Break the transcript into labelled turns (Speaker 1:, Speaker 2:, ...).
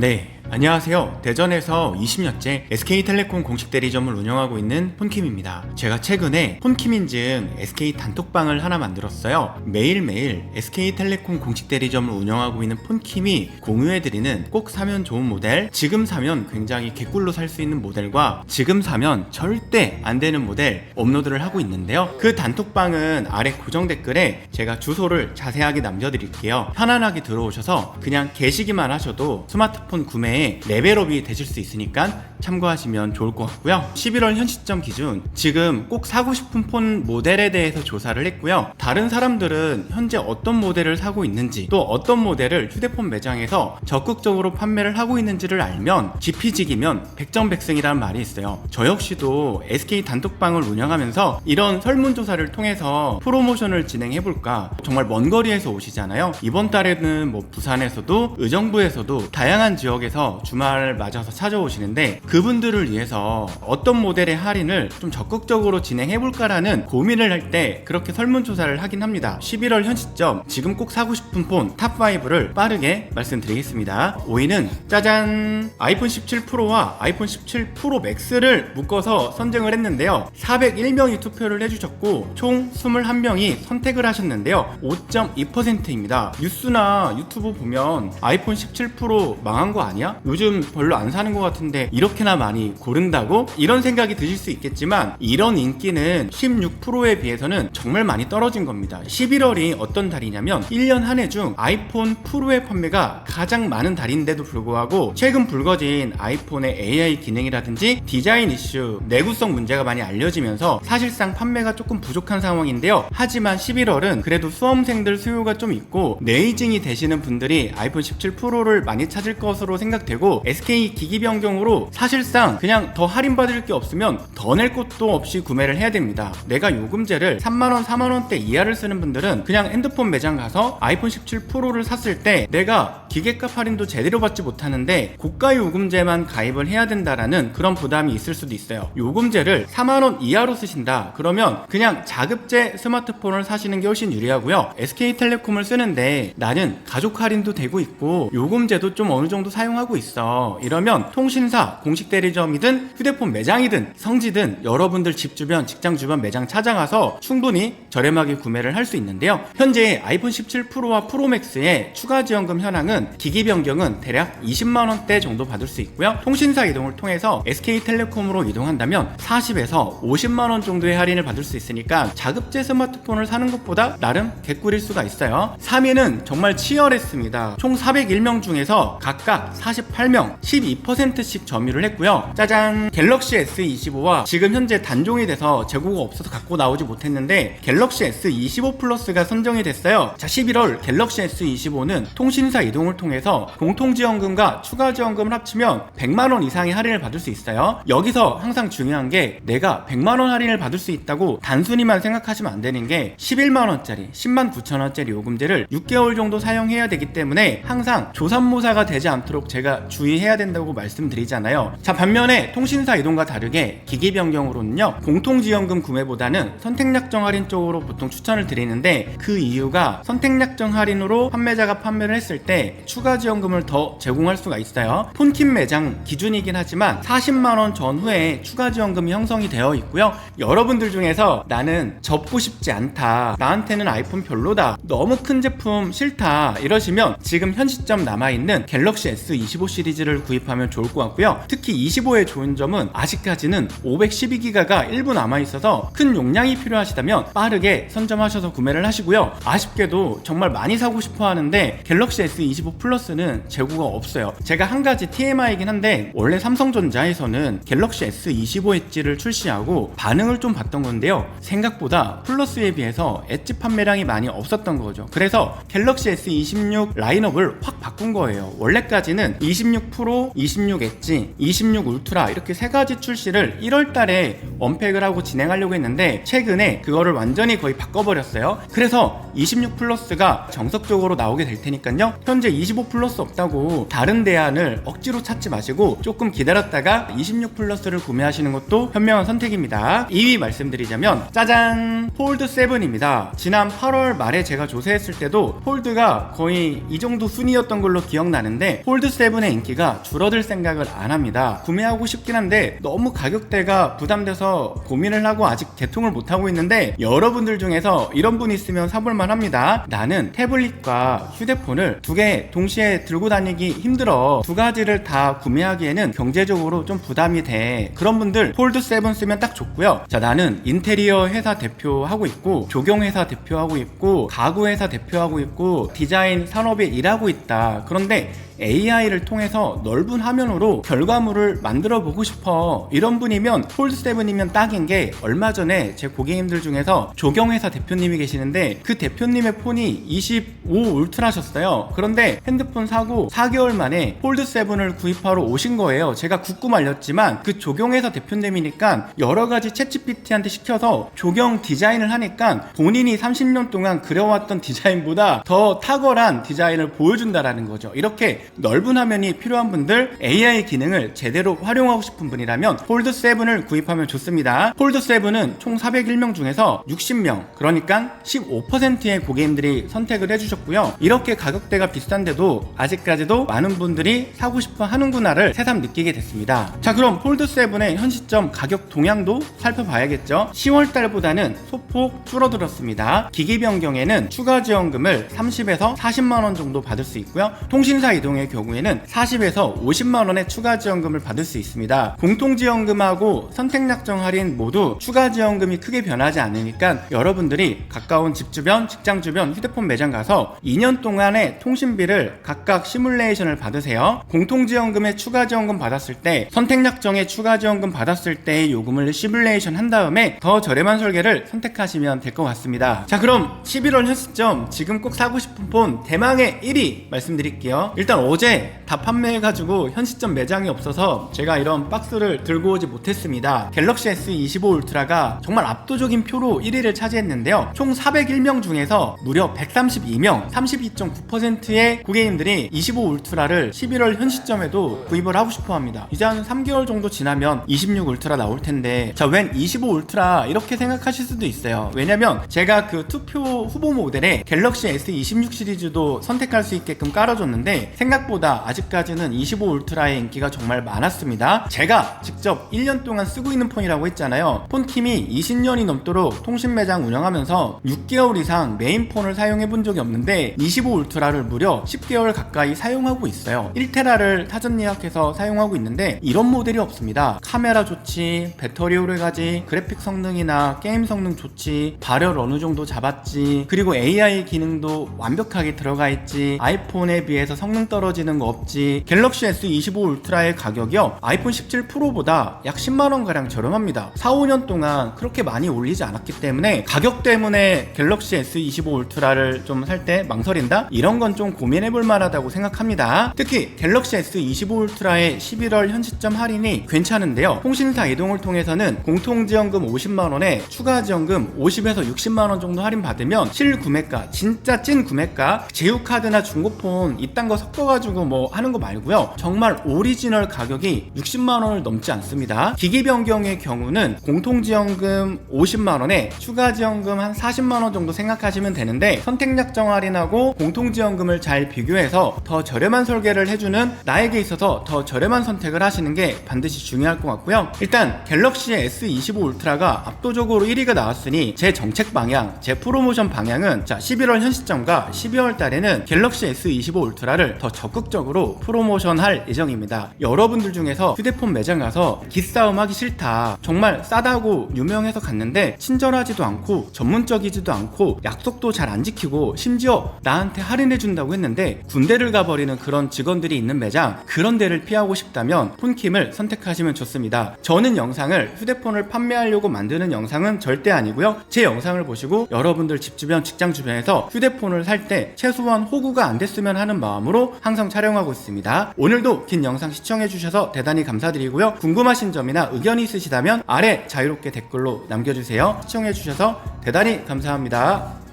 Speaker 1: 네, 안녕하세요. 대전에서 20년째 SK텔레콤 공식 대리점을 운영하고 있는 폰킴입니다. 제가 최근에 폰킴 인증 SK 단톡방을 하나 만들었어요. 매일매일 SK텔레콤 공식 대리점을 운영하고 있는 폰킴이 공유해드리는 꼭 사면 좋은 모델, 지금 사면 굉장히 개꿀로 살 수 있는 모델과 지금 사면 절대 안 되는 모델 업로드를 하고 있는데요. 그 단톡방은 아래 고정 댓글에 제가 주소를 자세하게 남겨드릴게요. 편안하게 들어오셔서 그냥 계시기만 하셔도 스마트폰 구매에 레벨업이 되실 수 있으니까 참고하시면 좋을 것 같고요. 11월 현 시점 기준 지금 꼭 사고 싶은 폰 모델에 대해서 조사를 했고요. 다른 사람들은 현재 어떤 모델을 사고 있는지 또 어떤 모델을 휴대폰 매장에서 적극적으로 판매를 하고 있는지를 알면 지피지기면 백전백승이라는 말이 있어요. 저 역시도 SK 단톡방을 운영하면서 이런 설문조사를 통해서 프로모션을 진행해볼까 정말 먼 거리에서 오시잖아요. 이번 달에는 뭐 부산에서도 의정부에서도 다양한 지역에서 주말을 맞아서 찾아오시는데 그분들을 위해서 어떤 모델의 할인을 좀 적극적으로 진행해볼까라는 고민을 할 때 그렇게 설문조사를 하긴 합니다. 11월 현 시점 지금 꼭 사고 싶은 폰 탑5를 빠르게 말씀드리겠습니다. 5위는 짜잔 아이폰 17 프로와 아이폰 17 프로 맥스를 묶어서 선정을 했는데요. 401명이 투표를 해주셨고 총 21명이 선택을 하셨는데요. 5.2%입니다. 뉴스나 유튜브 보면 아이폰 17 프로 망한 거 아니야? 요즘 별로 안 사는 것 같은데 이렇게나 많이 고른다고? 이런 생각이 드실 수 있겠지만 이런 인기는 16%에 비해서는 정말 많이 떨어진 겁니다. 11월이 어떤 달이냐면 1년 한 해 중 아이폰 프로의 판매가 가장 많은 달인데도 불구하고 최근 불거진 아이폰의 AI 기능이라든지 디자인 이슈, 내구성 문제가 많이 알려지면서 사실상 판매가 조금 부족한 상황인데요. 하지만 11월은 그래도 수험생들 수요가 좀 있고 네이징이 되시는 분들이 아이폰 17 프로를 많이 찾을 것으로 생각 되고 SK 기기 변경으로 사실상 그냥 더 할인받을 게 없으면 더 낼 것도 없이 구매를 해야 됩니다. 내가 요금제를 3만원, 4만원대 이하를 쓰는 분들은 그냥 핸드폰 매장 가서 아이폰 17 프로를 샀을 때 내가 기계값 할인도 제대로 받지 못하는데 고가 요금제만 가입을 해야 된다라는 그런 부담이 있을 수도 있어요. 요금제를 4만원 이하로 쓰신다. 그러면 그냥 자급제 스마트폰을 사시는 게 훨씬 유리하고요. SK텔레콤을 쓰는데 나는 가족 할인도 되고 있고 요금제도 좀 어느 정도 사용하고 있어. 이러면 통신사, 공식 대리점이든 휴대폰 매장이든 성지든 여러분들 집 주변, 직장 주변 매장 찾아가서 충분히 저렴하게 구매를 할 수 있는데요. 현재 아이폰 17 프로와 프로맥스의 추가 지원금 현황은 기기 변경은 대략 20만 원대 정도 받을 수 있고요. 통신사 이동을 통해서 SK텔레콤으로 이동한다면 40에서 50만 원 정도의 할인을 받을 수 있으니까 자급제 스마트폰을 사는 것보다 나름 개꿀일 수가 있어요. 3위는 정말 치열했습니다. 총 401명 중에서 각각 48명, 12%씩 점유를 했고요. 짜잔! 갤럭시 S25와 지금 현재 단종이 돼서 재고가 없어서 갖고 나오지 못했는데 갤럭시 S25 플러스가 선정이 됐어요. 자, 11월 갤럭시 S25는 통신사 이동을 통해서 공통지원금과 추가 지원금을 합치면 100만원 이상의 할인을 받을 수 있어요. 여기서 항상 중요한 게 내가 100만원 할인을 받을 수 있다고 단순히만 생각하시면 안 되는 게 11만원짜리, 10만 9천원짜리 요금제를 6개월 정도 사용해야 되기 때문에 항상 조삼모사가 되지 않도록 제가 주의해야 된다고 말씀드리잖아요. 자, 반면에 통신사 이동과 다르게 기기 변경으로는요, 공통지원금 구매보다는 선택약정 할인 쪽으로 보통 추천을 드리는데 그 이유가 선택약정 할인으로 판매자가 판매를 했을 때 추가 지원금을 더 제공할 수가 있어요. 폰킨 매장 기준이긴 하지만 40만원 전후에 추가 지원금이 형성이 되어 있고요. 여러분들 중에서 나는 접고 싶지 않다. 나한테는 아이폰 별로다. 너무 큰 제품 싫다. 이러시면 지금 현 시점 남아있는 갤럭시 S25 시리즈를 구입하면 좋을 것 같고요. 특히 25의 좋은 점은 아직까지는 512기가가 일부 남아있어서 큰 용량이 필요하시다면 빠르게 선점하셔서 구매를 하시고요. 아쉽게도 정말 많이 사고 싶어 하는데 갤럭시 S25 플러스는 재고가 없어요. 제가 한 가지 TMI이긴 한데 원래 삼성전자에서는 갤럭시 S25 엣지를 출시하고 반응을 좀 봤던 건데요. 생각보다 플러스에 비해서 엣지 판매량이 많이 없었던 거죠. 그래서 갤럭시 S26 라인업을 확 바꾼 거예요. 원래까지는 26 프로, 26 엣지, 26 울트라 이렇게 세 가지 출시를 1월 달에 언팩을 하고 진행하려고 했는데 최근에 그거를 완전히 거의 바꿔버렸어요. 그래서 26 플러스가 정석적으로 나오게 될 테니까요. 현재 25 플러스 없다고 다른 대안을 억지로 찾지 마시고 조금 기다렸다가 26 플러스를 구매하시는 것도 현명한 선택입니다. 2위 말씀드리자면 짜잔 폴드 7입니다. 지난 8월 말에 제가 조사했을 때도 폴드가 거의 이 정도 순위였던 걸로 기억나는데 폴드 7의 인기가 줄어들 생각을 안 합니다. 구매하고 싶긴 한데 너무 가격대가 부담돼서 고민을 하고 아직 개통을 못 하고 있는데 여러분들 중에서 이런 분 있으면 사볼만 합니다. 나는 태블릿과 휴대폰을 두 개 동시에 들고 다니기 힘들어. 두 가지를 다 구매하기에는 경제적으로 좀 부담이 돼. 그런 분들 폴드 7 쓰면 딱 좋고요. 자, 나는 인테리어 회사 대표하고 있고 조경 회사 대표하고 있고 가구 회사 대표하고 있고 디자인 산업에 일하고 있다. 그런데 AI를 통해서 넓은 화면으로 결과물을 만들어 보고 싶어. 이런 분이면 폴드 7이면 딱인 게 얼마 전에 제 고객님들 중에서 조경회사 대표님이 계시는데 그 대표님의 폰이 25 울트라셨어요. 그런데 핸드폰 사고 4개월 만에 폴드 7을 구입하러 오신 거예요. 제가 굳고 말렸지만 그 조경회사 대표님이니까 여러 가지 챗GPT한테 시켜서 조경 디자인을 하니까 본인이 30년 동안 그려왔던 디자인보다 더 탁월한 디자인을 보여준다라는 거죠. 이렇게 넓은 화면이 필요한 분들 AI 기능을 제대로 활용하고 싶은 분이라면 폴드 7을 구입하면 좋습니다. 폴드 7은 총 401명 중에서 60명, 그러니까 15%의 고객님들이 선택을 해주셨고요. 이렇게 가격대가 비싼데도 아직까지도 많은 분들이 사고 싶어 하는구나를 새삼 느끼게 됐습니다. 자, 그럼 폴드 7의 현 시점 가격 동향도 살펴봐야겠죠. 10월 달보다는 소폭 줄어들었습니다. 기기 변경에는 추가 지원금을 30에서 40만 원 정도 받을 수 있고요. 통신사 이동 의 경우에는 40에서 50만 원의 추가 지원금을 받을 수 있습니다. 공통 지원금하고 선택 약정 할인 모두 추가 지원금이 크게 변하지 않으니까 여러분들이 가까운 집 주변, 직장 주변 휴대폰 매장 가서 2년 동안의 통신비를 각각 시뮬레이션을 받으세요. 공통 지원금에 추가 지원금 받았을 때 선택 약정에 추가 지원금 받았을 때의 요금을 시뮬레이션 한 다음에 더 저렴한 설계를 선택하시면 될 것 같습니다. 자, 그럼 11월 현 시점 지금 꼭 사고 싶은 폰 대망의 1위 말씀드릴게요. 일단 어제 다 판매해가지고 현 시점 매장이 없어서 제가 이런 박스를 들고 오지 못했습니다. 갤럭시 S25 울트라가 정말 압도적인 표로 1위를 차지했는데요. 총 401명 중에서 무려 132명, 32.9%의 고객님들이 25 울트라를 11월 현 시점에도 구입을 하고 싶어 합니다. 이제 한 3개월 정도 지나면 26 울트라 나올 텐데, 자, 웬 25 울트라 이렇게 생각하실 수도 있어요. 왜냐면 제가 그 투표 후보 모델에 갤럭시 S26 시리즈도 선택할 수 있게끔 깔아줬는데, 보다 아직까지는 25 울트라의 인기가 정말 많았습니다. 제가 직접 1년 동안 쓰고 있는 폰이라고 했잖아요. 폰킴이 20년이 넘도록 통신 매장 운영하면서 6개월 이상 메인 폰을 사용해 본 적이 없는데 25 울트라를 무려 10개월 가까이 사용하고 있어요. 1테라를 사전 예약해서 사용하고 있는데 이런 모델이 없습니다. 카메라 좋지, 배터리 오래가지, 그래픽 성능이나 게임 성능 좋지, 발열 어느 정도 잡았지, 그리고 AI 기능도 완벽하게 들어가 있지, 아이폰에 비해서 성능 떨어 지는 거 없지. 갤럭시 S25 울트라의 가격이요. 아이폰 17 프로보다 약 10만 원 가량 저렴합니다. 4, 5년 동안 그렇게 많이 올리지 않았기 때문에 가격 때문에 갤럭시 S25 울트라를 좀 살 때 망설인다? 이런 건 좀 고민해 볼 만하다고 생각합니다. 특히 갤럭시 S25 울트라의 11월 현 시점 할인이 괜찮은데요. 통신사 이동을 통해서는 공통 지원금 50만 원에 추가 지원금 50에서 60만 원 정도 할인 받으면 실구매가 진짜 찐 구매가 제휴카드나 중고폰 이딴 거 섞어 가지고 뭐 하는 거 말고요. 정말 오리지널 가격이 60만 원을 넘지 않습니다. 기기 변경의 경우는 공통 지원금 50만 원에 추가 지원금 한 40만 원 정도 생각하시면 되는데 선택 약정 할인하고 공통 지원금을 잘 비교해서 더 저렴한 설계를 해주는 나에게 있어서 더 저렴한 선택을 하시는 게 반드시 중요할 것 같고요. 일단 갤럭시 S25 울트라가 압도적으로 1위가 나왔으니 제 정책 방향, 제 프로모션 방향은 자 11월 현 시점과 12월 달에는 갤럭시 S25 울트라를 더 적극적으로 프로모션 할 예정입니다. 여러분들 중에서 휴대폰 매장 가서 기싸움 하기 싫다. 정말 싸다고 유명해서 갔는데 친절하지도 않고 전문적이지도 않고 약속도 잘 안 지키고 심지어 나한테 할인해 준다고 했는데 군대를 가버리는 그런 직원들이 있는 매장 그런 데를 피하고 싶다면 폰킴을 선택하시면 좋습니다. 저는 영상을 휴대폰을 판매하려고 만드는 영상은 절대 아니고요. 제 영상을 보시고 여러분들 집 주변 직장 주변에서 휴대폰을 살 때 최소한 호구가 안 됐으면 하는 마음으로 항상 촬영하고 있습니다. 오늘도 긴 영상 시청해 주셔서 대단히 감사드리고요. 궁금하신 점이나 의견이 있으시다면 아래 자유롭게 댓글로 남겨주세요. 시청해 주셔서 대단히 감사합니다.